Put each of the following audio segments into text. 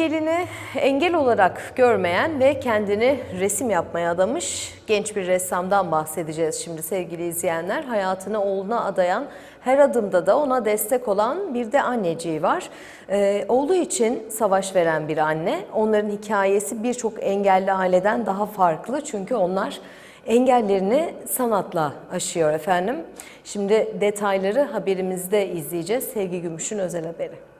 Engelini engel olarak görmeyen ve kendini resim yapmaya adamış genç bir ressamdan bahsedeceğiz şimdi sevgili izleyenler. Hayatını oğluna adayan, her adımda da ona destek olan bir de anneciği var. Ee, oğlu için savaş veren bir anne. Onların hikayesi birçok engelli aileden daha farklı çünkü onlar engellerini sanatla aşıyor efendim. Şimdi detayları haberimizde izleyeceğiz. Sevgi Gümüş'ün özel haberi.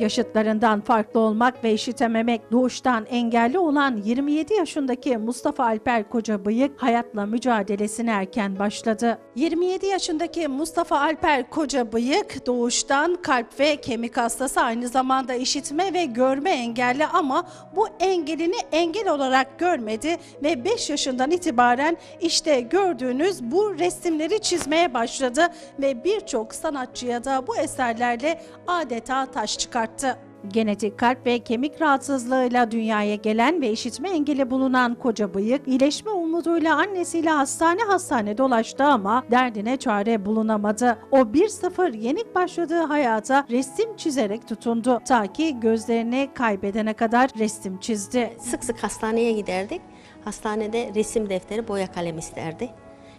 Yaşıtlarından farklı olmak ve işitememek doğuştan engelli olan 27 yaşındaki Mustafa Alper Kocabıyık hayatla mücadelesine erken başladı. 27 yaşındaki Mustafa Alper Kocabıyık doğuştan kalp ve kemik hastası aynı zamanda işitme ve görme engelli ama bu engelini engel olarak görmedi ve 5 yaşından itibaren işte gördüğünüz bu resimleri çizmeye başladı ve birçok sanatçıya da bu eserlerle adeta taş çıkarttı. Genetik kalp ve kemik rahatsızlığıyla dünyaya gelen ve işitme engeli bulunan koca bıyık, iyileşme umuduyla annesiyle hastane hastane dolaştı ama derdine çare bulunamadı. O 1-0 yenik başladığı hayata resim çizerek tutundu. Ta ki gözlerini kaybedene kadar resim çizdi. Sık sık hastaneye giderdik. Hastanede resim defteri, boya kalem isterdi.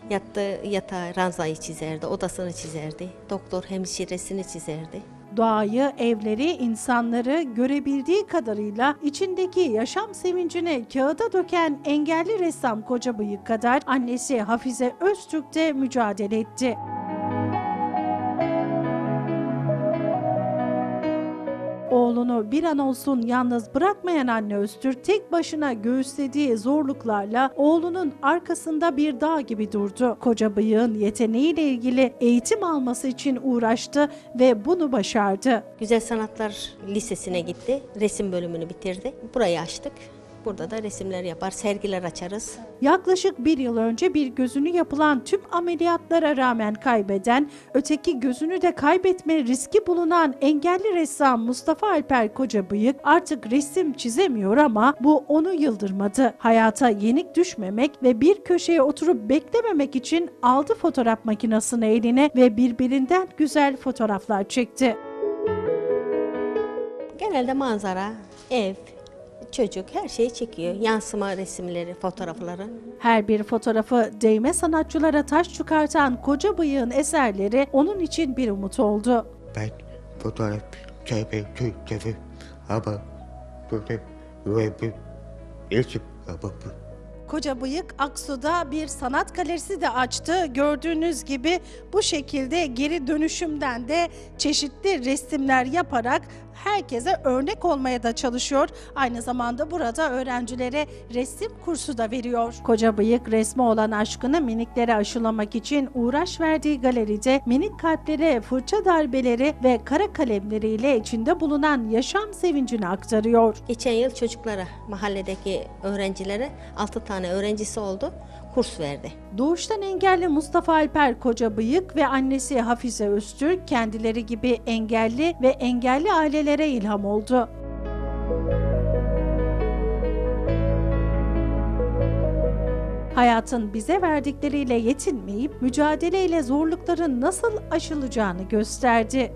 Yattığı yatağı, ranzayı çizerdi, odasını çizerdi. Doktor hemşiresini çizerdi. Doğayı, evleri, insanları görebildiği kadarıyla içindeki yaşam sevincini kağıda döken engelli ressam koca bıyık kadar annesi Hafize Öztürk de mücadele etti. Oğlunu bir an olsun yalnız bırakmayan anne Öztürk tek başına göğüslediği zorluklarla oğlunun arkasında bir dağ gibi durdu. Koca bıyığın yeteneğiyle ilgili eğitim alması için uğraştı ve bunu başardı. Güzel Sanatlar Lisesi'ne gitti. Resim bölümünü bitirdi. Burayı açtık. Burada da resimler yapar, sergiler açarız. Yaklaşık bir yıl önce bir gözünü yapılan tüm ameliyatlara rağmen kaybeden, öteki gözünü de kaybetme riski bulunan engelli ressam Mustafa Alper Kocabıyık artık resim çizemiyor ama bu onu yıldırmadı. Hayata yenik düşmemek ve bir köşeye oturup beklememek için aldı fotoğraf makinesini eline ve birbirinden güzel fotoğraflar çekti. Genelde manzara, ev, çocuk her şeyi çekiyor. Yansıma resimleri, fotoğrafları. Her bir fotoğrafı değme sanatçılara taş çıkartan koca bıyığın eserleri onun için bir umut oldu. Ben fotoğraf çekmeyi çok severim ama böyle bir resim yapamam. Koca Bıyık Aksu'da bir sanat galerisi de açtı. Gördüğünüz gibi bu şekilde geri dönüşümden de çeşitli resimler yaparak herkese örnek olmaya da çalışıyor. Aynı zamanda burada öğrencilere resim kursu da veriyor. Koca Bıyık resme olan aşkını miniklere aşılamak için uğraş verdiği galeride minik kalplere fırça darbeleri ve kara kalemleriyle içinde bulunan yaşam sevincini aktarıyor. Geçen yıl çocuklara, mahalledeki öğrencilere 6 tane öğrencisi oldu. Kurs verdi. Doğuştan engelli Mustafa Alper Koca Bıyık ve annesi Hafize Öztürk kendileri gibi engelli ve engelli ailelere ilham oldu. Hayatın bize verdikleriyle yetinmeyip mücadeleyle zorlukların nasıl aşılacağını gösterdi.